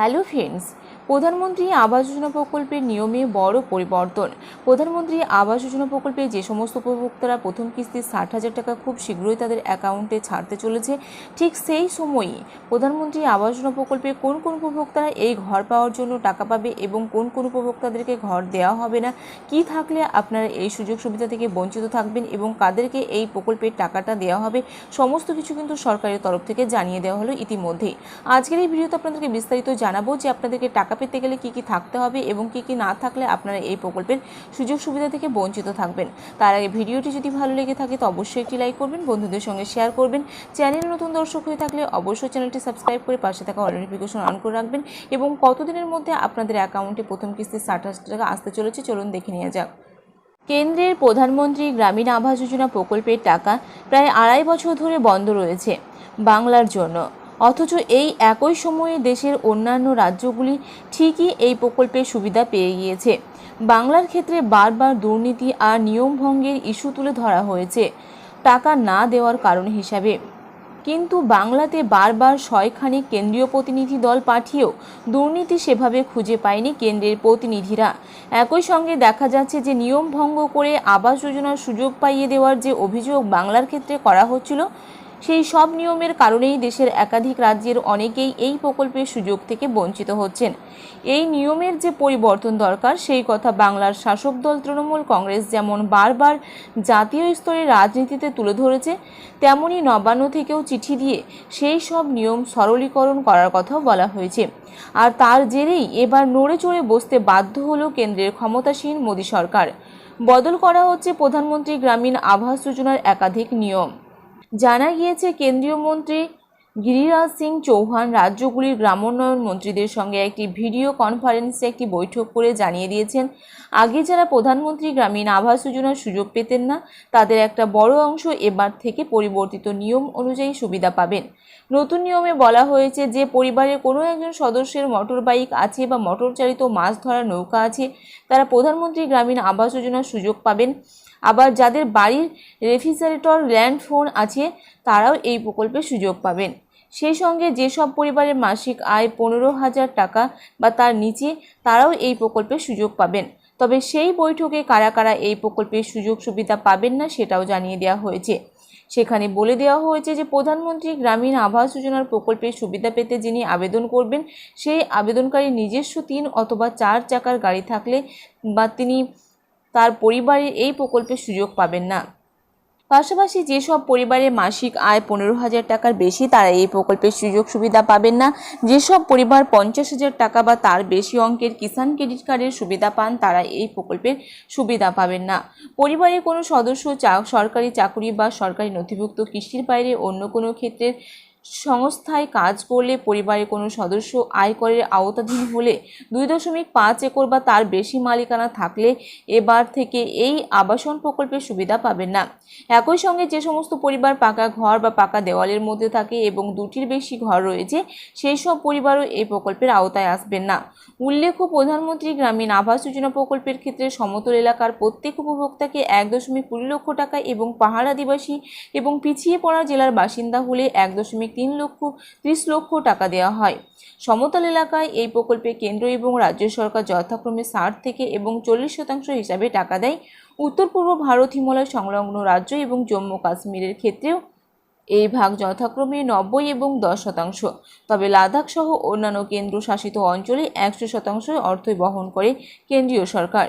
Hello friends, প্রধানমন্ত্রী আবাস যোজনা প্রকল্পের নিয়মে বড় পরিবর্তন। প্রধানমন্ত্রী আবাস যোজনা প্রকল্পে যে সমস্ত উপভোক্তারা প্রথম কিস্তি ষাট হাজার টাকা খুব শীঘ্রই তাদের অ্যাকাউন্টে ছাড়তে চলেছে, ঠিক সেই সময়ই প্রধানমন্ত্রী আবাস যোজনা প্রকল্পে কোন কোন উপভোক্তারা এই ঘর পাওয়ার জন্য টাকা পাবে এবং কোন কোন উপভোক্তাদেরকে ঘর দেওয়া হবে না, কি থাকলে আপনারা এই সুযোগ সুবিধা থেকে বঞ্চিত থাকবেন এবং কাদেরকে এই প্রকল্পের টাকাটা দেওয়া হবে, সমস্ত কিছু কিন্তু সরকারের তরফ থেকে জানিয়ে দেওয়া হলো ইতিমধ্যেই। আজকের এই ভিডিওতে আপনাদেরকে বিস্তারিত জানাব যে আপনাদেরকে টাকা পেতে গেলে কি কি থাকতে হবে এবং কি কি না থাকলে আপনারা এই প্রকল্পের সুযোগ সুবিধা থেকে বঞ্চিত থাকবেন। তার আগে ভিডিওটি যদি ভালো লেগে থাকে তো অবশ্যই একটি লাইক করবেন, বন্ধুদের সঙ্গে শেয়ার করবেন। চ্যানেল নতুন দর্শক হয়ে থাকলে অবশ্যই চ্যানেলটি সাবস্ক্রাইব করে পাশে থাকা অল নোটিফিকেশন অন করে রাখবেন এবং কতদিনের মধ্যে আপনাদের অ্যাকাউন্টে প্রথম কিস্তি ষাট হাজার টাকা আসতে চলেছে চলুন দেখে নেওয়া যাক। কেন্দ্রের প্রধানমন্ত্রী গ্রামীণ আবাস যোজনা প্রকল্পের টাকা প্রায় আড়াই বছর ধরে বন্ধ রয়েছে বাংলার জন্য। অথচ এই একই সময়ে দেশের অন্যান্য রাজ্যগুলি ঠিকই এই প্রকল্পের সুবিধা পেয়ে গিয়েছে। বাংলার ক্ষেত্রে বারবার দুর্নীতি আর নিয়মভঙ্গের ইস্যু তুলে ধরা হয়েছে, টাকা না দেওয়ার কারণ হিসাবে। কিন্তু বাংলাতে বারবার শয়খানি কেন্দ্রীয় প্রতিনিধি দল পাঠিয়েও দুর্নীতি সেভাবে খুঁজে পায়নি কেন্দ্রের প্রতিনিধিরা। একই সঙ্গে দেখা যাচ্ছে যে নিয়ম ভঙ্গ করে আবাস যোজনার সুযোগ পাইয়ে দেওয়ার যে অভিযোগ বাংলার ক্ষেত্রে করা হচ্ছিল সেই সব নিয়মের কারণেই দেশের একাধিক রাজ্যের অনেকেই এই প্রকল্পের সুযোগ থেকে বঞ্চিত হচ্ছেন। এই নিয়মের যে পরিবর্তন দরকার, সেই কথা বাংলার শাসক দল তৃণমূল কংগ্রেস যেমন বারবার জাতীয় স্তরে রাজনীতিতে তুলে ধরেছে, তেমনি নবান্ন থেকেও চিঠি দিয়ে সেই সব নিয়ম সরলীকরণ করার কথাও বলা হয়েছে। আর তার জেরেই এবার নড়ে চড়ে বসতে বাধ্য হল কেন্দ্রের ক্ষমতাসীন মোদী সরকার। বদল করা হচ্ছে প্রধানমন্ত্রী গ্রামীণ আবাস যোজনার একাধিক নিয়ম। জানা গিয়েছে কেন্দ্রীয় মন্ত্রী গিরিরাজ সিং চৌহান রাজ্যগুলির গ্রামোন্নয়ন মন্ত্রীদের সঙ্গে একটি ভিডিও কনফারেন্সে একটি বৈঠক করে জানিয়ে দিয়েছেন, আগে যারা প্রধানমন্ত্রী গ্রামীণ আবাস যোজনার সুযোগ পেতেন না, তাদের একটা বড় অংশ এবার থেকে পরিবর্তিত নিয়ম অনুযায়ী সুবিধা পাবেন। নতুন নিয়মে বলা হয়েছে, যে পরিবারের কোনো একজন সদস্যের মোটর বাইক আছে বা মোটর চালিত মাছ ধরার নৌকা আছে, তারা প্রধানমন্ত্রী গ্রামীণ আবাস যোজনার সুযোগ পাবেন। আবার যাদের বাড়ির রেফ্রিজারেটর ল্যান্ড ফোন আছে, তারাও এই প্রকল্পের সুযোগ পাবেন। সেই সঙ্গে যেসব পরিবারের মাসিক আয় পনেরো হাজার টাকা বা তার নিচে, তারাও এই প্রকল্পের সুযোগ পাবেন। তবে সেই বৈঠকে কারা কারা এই প্রকল্পের সুযোগ সুবিধা পাবেন না সেটাও জানিয়ে দেওয়া হয়েছে। সেখানে বলে দেওয়া হয়েছে যে, প্রধানমন্ত্রী গ্রামীণ আবাস যোজনার প্রকল্পের সুবিধা পেতে যিনি আবেদন করবেন, সেই আবেদনকারী নিজস্ব তিন অথবা চার চাকার গাড়ি থাকলে বা তিনি তার পরিবারের এই প্রকল্পের সুযোগ পাবেন না। পাশাপাশি যেসব পরিবারের মাসিক আয় পনেরো হাজার টাকার বেশি, তারা এই প্রকল্পের সুযোগ সুবিধা পাবেন না। যেসব পরিবার পঞ্চাশ হাজার টাকা বা তার বেশি অঙ্কের কিষাণ ক্রেডিট কার্ডের সুবিধা পান, তারা এই প্রকল্পের সুবিধা পাবেন না। পরিবারের কোনো সদস্য চা- সরকারি চাকুরি বা সরকারি নথিভুক্ত কৃষির বাইরে অন্য কোনো ক্ষেত্রের সংস্থায় কাজ করলে পরিবারের কোনো সদস্য আয়করের আওতাধীন হলে দুই দশমিক পাঁচ একর বা তার বেশি মালিকানা থাকলে এবার থেকে এই আবাসন প্রকল্পের সুবিধা পাবেন না। একই সঙ্গে যে সমস্ত পরিবার পাকা ঘর বা পাকা দেওয়ালের মধ্যে থাকে এবং দুটির বেশি ঘর রয়েছে, সেই সব পরিবারও এই প্রকল্পের আওতায় আসবেন না। উল্লেখ্য, প্রধানমন্ত্রী গ্রামীণ আবাস যোজনা প্রকল্পের ক্ষেত্রে সমতল এলাকার প্রত্যেক উপভোক্তাকে এক দশমিক কুড়ি লক্ষ টাকা এবং পাহাড় আদিবাসী এবং পিছিয়ে পড়া জেলার বাসিন্দা হলে এক দশমিক তিন লক্ষ ত্রিশ লক্ষ টাকা দেওয়া হয়। সমতল এলাকায় এই প্রকল্পে কেন্দ্র এবং রাজ্য সরকার যথাক্রমে ষাট থেকে এবং চল্লিশ শতাংশ হিসাবে টাকা দেয়। উত্তর পূর্ব ভারত, হিমালয় সংলগ্ন রাজ্য এবং জম্মু কাশ্মীরের ক্ষেত্রেও এই ভাগ যথাক্রমে নব্বই এবং দশ শতাংশ। তবে লাদাখ সহ অন্যান্য কেন্দ্রশাসিত অঞ্চলে একশো শতাংশ অর্থই বহন করে কেন্দ্রীয় সরকার।